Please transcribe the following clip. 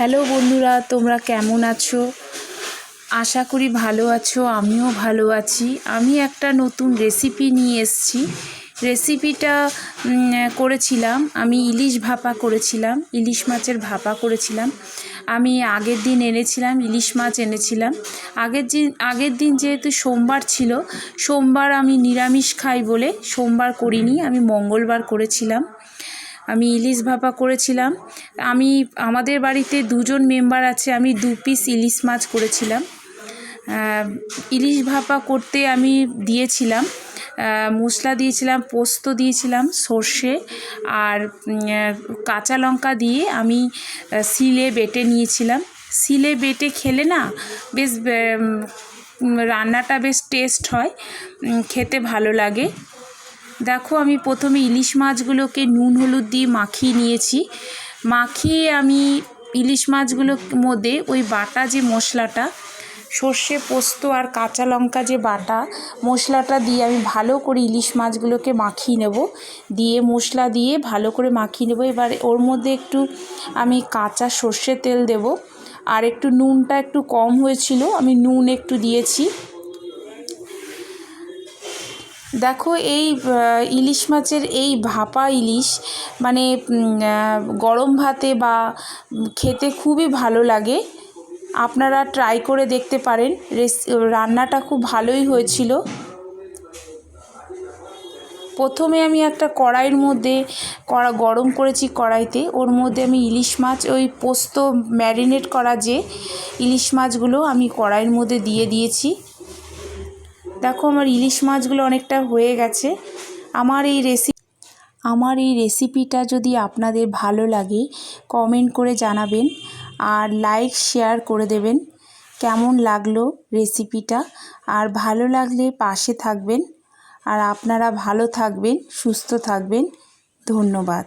Hello বন্ধুরা, তোমরা কেমন আছো? আশা করি ভালো আছো, আমিও ভালো আছি। আমি একটা নতুন রেসিপি নিয়ে এসেছি। রেসিপিটা করেছিলাম। আমি ইলিশ ভাপা করেছিলাম, ইলিশ মাছের ভাপা করেছিলাম। আমি আগের দিন এনেছিলাম, ইলিশ মাছ এনেছিলাম। আগের দিন আগের দিন যেহেতু সোমবার ছিল, সোমবার আমি নিরামিষ খাই বলে সোমবার করিনি, আমি মঙ্গলবার করেছিলাম। আমি ইলিশ ভাপা করেছিলাম। আমি, আমাদের বাড়িতে দুজন মেম্বার আছে, আমি দু পিস ইলিশ মাছ করেছিলাম। ইলিশ ভাপা করতে আমি দিয়েছিলাম। মশলা দিয়েছিলাম, পোস্ত দিয়েছিলাম, সর্ষে আর কাঁচা লঙ্কা দিয়ে আমি শিলে বেটে নিয়েছিলাম। শিলে বেটে খেলে না বেশ রান্নাটা বেশ টেস্ট হয় খেতে ভালো লাগে। দেখো, আমি প্রথমে ইলিশ মাছগুলোকে নুন, হলুদ দিয়ে মাখিয়ে নিয়েছি। মাখিয়ে আমি ইলিশ মাছগুলোর মধ্যে ওই বাটা যে মশলাটা, সর্ষে পোস্ত আর কাঁচা লঙ্কা যে বাটা, মশলাটা দিয়ে আমি ভালো করে ইলিশ মাছগুলোকে মাখিয়ে নেব। দিয়ে মশলা দিয়ে ভালো করে মাখিয়ে নেব। এবার ওর মধ্যে একটু আমি কাঁচা সর্ষে তেল দেব। আর একটু নুনটা একটু কম হয়েছিল, আমি নুন একটু দিয়েছি। দেখো এই ইলিশ মাছের এই ভাপা ইলিশ মানে গরম ভাতে বা খেতে খুবই ভালো লাগে। আপনারা ট্রাই করে দেখতে পারেন। রান্নাটা খুব ভালোই হয়েছিল। প্রথমে আমি একটা কড়াইয়ের মধ্যে কড়া, গরম করেছি কড়াইতে। ওর মধ্যে আমি ইলিশ মাছ, ওই পোস্ত ম্যারিনেট করা যে ইলিশ মাছগুলো আমি কড়াইয়ের মধ্যে দিয়ে দিয়েছি। দেখো আমার ইলিশ মাছগুলো অনেকটা হয়ে গেছে। আমার এই রেসিপি আমার এই রেসিপিটা যদি আপনাদের ভালো লাগে কমেন্ট করে জানাবেন আর লাইক শেয়ার করে দেবেন। কেমন লাগল রেসিপিটা আর ভালো লাগলে পাশে থাকবেন। আর আপনারা ভালো থাকবেন, সুস্থ থাকবেন। ধন্যবাদ।